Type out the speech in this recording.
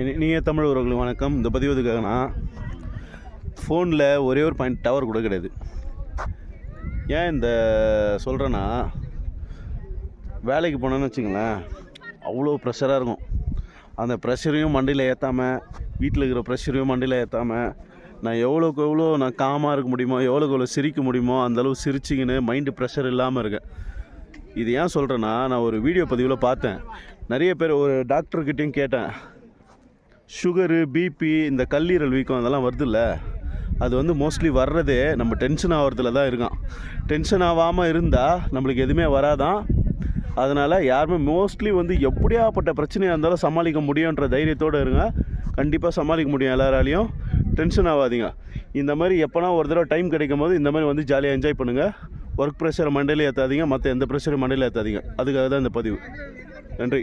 இனிய தமிழ் வணக்கம். இந்த பதிவு எதுக்காகனா ஃபோனில் ஒரே ஒரு பாயிண்ட் டவர் கூட கிடையாது. ஏன் இந்த சொல்கிறேன்னா வேலைக்கு போனேன்னு வச்சுங்களேன் அவ்வளோ ப்ரெஷராக இருக்கும். அந்த ப்ரெஷரையும் மண்டியில் ஏற்றாமல் வீட்டில் இருக்கிற ப்ரெஷரையும் மண்டியில் ஏற்றாமல் நான் எவ்வளோக்கு எவ்வளோ நான் காமாக இருக்க முடியுமோ எவ்வளோக்கு எவ்வளோ சிரிக்க முடியுமோ அந்தளவு சிரிச்சிக்கின்னு மைண்டு ப்ரெஷர் இல்லாமல் இருக்கேன் இது ஏன் சொல்கிறேன்னா நான் ஒரு வீடியோ பதிவில் பார்த்தேன். நிறைய பேர் ஒரு டாக்டர்கிட்டையும் கேட்டேன். சுகரு பிபி இந்த கல்லீரல் வீக்கம் அதெல்லாம் வருதுல்ல. அது வந்து மோஸ்ட்லி வர்றதே நம்ம டென்ஷன் ஆகிறதுல தான் இருக்கான் டென்ஷன் ஆகாமல் இருந்தால் நம்மளுக்கு எதுவுமே வராதான் அதனால் யாருமே மோஸ்ட்லி வந்து எப்படியாப்பட்ட பிரச்சனையாக இருந்தாலும் சமாளிக்க முடியுன்ற தைரியத்தோடு இருங்க. கண்டிப்பாக சமாளிக்க முடியும் எல்லாராலையும். டென்ஷன் ஆகாதீங்க இந்த மாதிரி எப்போனா ஒரு தடவை டைம் கிடைக்கும் போது இந்த மாதிரி வந்து ஜாலியாக என்ஜாய் பண்ணுங்கள் ஒர்க் ப்ரெஷரை மண்டையில் ஏற்றாதீங்க மற்ற எந்த ப்ரெஷரும் மண்டையில் ஏற்றாதீங்க அதுக்காக தான் இந்த பதிவு. நன்றி.